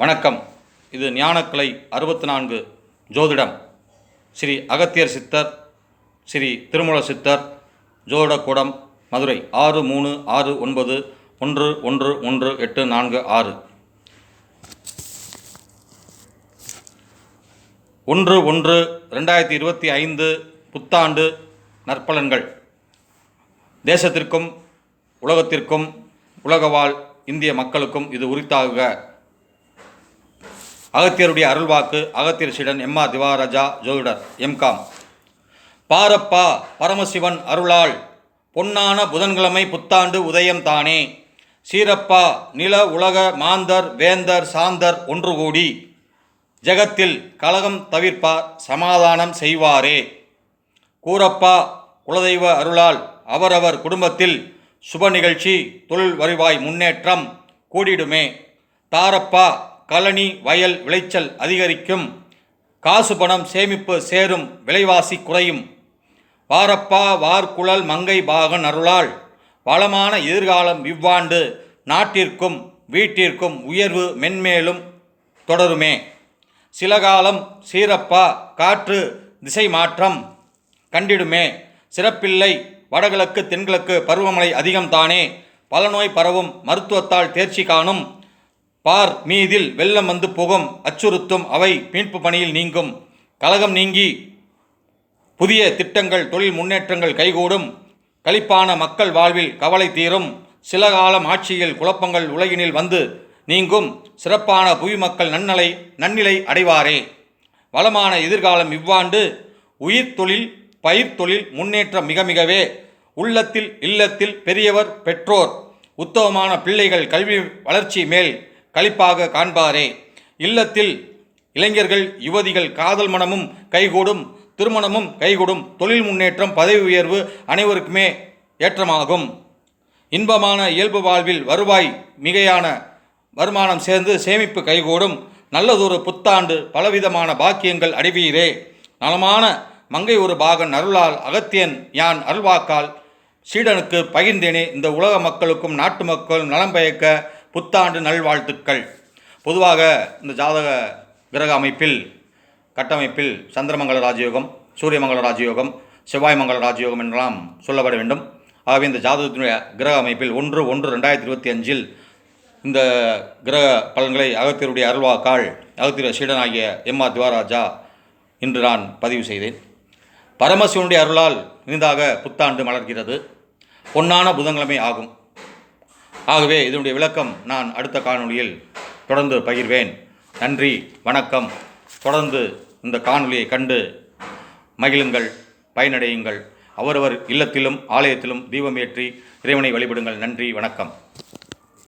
வணக்கம். இது ஞானக்கலை அறுபத்தி நான்கு ஜோதிடம். ஸ்ரீ அகத்தியர் சித்தர் ஸ்ரீ திருமூல சித்தர் ஜோதிடக்கூடம் மதுரை ஆறு மூணு ஆறு ஒன்பது ஒன்று ஒன்று ஒன்று எட்டு நான்கு ஆறு. ஒன்று ஒன்று ரெண்டாயிரத்தி இருபத்தி ஐந்து புத்தாண்டு நற்பலன்கள். தேசத்திற்கும் உலகத்திற்கும் உலகவாழ் இந்திய மக்களுக்கும் இது உரித்தாகுக. அகத்தியருடைய அருள்வாக்கு அகத்தியர் சீடன் எம்மா திவாராஜா ஜோதிடர் எம்காம் பாரப்பா பரமசிவன் அருளால் பொன்னான புதன்கிழமை புத்தாண்டு உதயம் தானே. சீரப்பா நில உலக மாந்தர் வேந்தர் சாந்தர் ஒன்று கூடி ஜெகத்தில் கலகம் தவிர்ப்பார் சமாதானம் செய்வாரே. கூரப்பா குலதெய்வ அருளால் அவரவர் குடும்பத்தில் சுப நிகழ்ச்சி தொழில் வருவாய் முன்னேற்றம் கூடிடுமே. தாரப்பா கழனி வயல் விளைச்சல் அதிகரிக்கும். காசு பணம் சேமிப்பு சேரும் விலைவாசி குறையும். வாரப்பா வார்குழல் மங்கை பாகன் அருளால். வளமான எதிர்காலம் இவ்வாண்டு நாட்டிற்கும் வீட்டிற்கும் உயர்வு மென்மேலும் தொடருமே. சில காலம் சீரப்பா காற்று திசை மாற்றம் கண்டிடுமே. சிறப்பில்லை வடகிழக்கு தென்கிழக்கு பருவமழை அதிகம்தானே. பல நோய் பரவும் மருத்துவத்தால் தேர்ச்சி காணும். பார் மீதில் வெள்ளம் வந்து புகும் அச்சுறுத்தும் அவை மீட்பு பணியில் நீங்கும். கலகம் நீங்கி புதிய திட்டங்கள் தொழில் முன்னேற்றங்கள் கைகூடும். களிப்பான மக்கள் வாழ்வில் கவலை தீரும். சில காலம் ஆட்சியில் குழப்பங்கள் உலகினில் வந்து நீங்கும். சிறப்பான புவி மக்கள் நன்னலை நன்னிலை அடைவாரே. வளமான எதிர்காலம் இவ்வாண்டு உயிர் தொழில் பயிர் தொழில் முன்னேற்றம் மிக மிகவே. உள்ளத்தில் இல்லத்தில் பெரியவர் பெற்றோர். உத்தமமான பிள்ளைகள் கல்வி வளர்ச்சி மேல் களிப்பாக காண்பாரே. இல்லத்தில் இளைஞர்கள் யுவதிகள் காதல் மனமும் கைகூடும் திருமணமும் கைகூடும் தொழில் முன்னேற்றம் பதவி உயர்வு அனைவருக்குமே ஏற்றமாகும். இன்பமான இயல்பு வாழ்வில் வருவாய் மிகையான வருமானம் சேர்ந்து சேமிப்பு கைகூடும். நல்லதொரு புத்தாண்டு பலவிதமான பாக்கியங்கள் அடைவீரே. நலமான மங்கை ஒரு பாகன் அருளால் அகத்தியன் யான் அருள்வாக்கால் சீடனுக்கு பகிர்ந்தேனே. இந்த உலக மக்களுக்கும் நாட்டு மக்களும் நலம் பயக்க புத்தாண்டு நல்வாழ்த்துக்கள். பொதுவாக இந்த ஜாதக கிரக அமைப்பில் கட்டமைப்பில் சந்திரமங்கல ராஜயோகம் சூரியமங்கல ராஜயோகம் செவ்வாய் மங்கல ராஜயோகம் என்றெல்லாம் சொல்லப்பட வேண்டும். ஆகவே இந்த ஜாதகத்தினுடைய கிரக அமைப்பில் ஒன்று ஒன்று ரெண்டாயிரத்தி இருபத்தி அஞ்சில் இந்த கிரக பலன்களை அகத்தியருடைய அருள்வாக்கால் அகத்திய சீடனாகிய எம் ஆர் திவாராஜா இன்று நான் பதிவு செய்தேன். பரமசிவனுடைய அருளால் இனிதாக புத்தாண்டு மலர்கிறது. பொன்னான புதன்கிழமை ஆகும். ஆகவே இதனுடைய விளக்கம் நான் அடுத்த காணொளியில் தொடர்ந்து பகிர்வேன். நன்றி வணக்கம். தொடர்ந்து இந்த காணொளியை கண்டு மகிழுங்கள் பயனடையுங்கள். அவரவர் இல்லத்திலும் ஆலயத்திலும் தீபம் ஏற்றி இறைவனை வழிபடுங்கள். நன்றி வணக்கம்.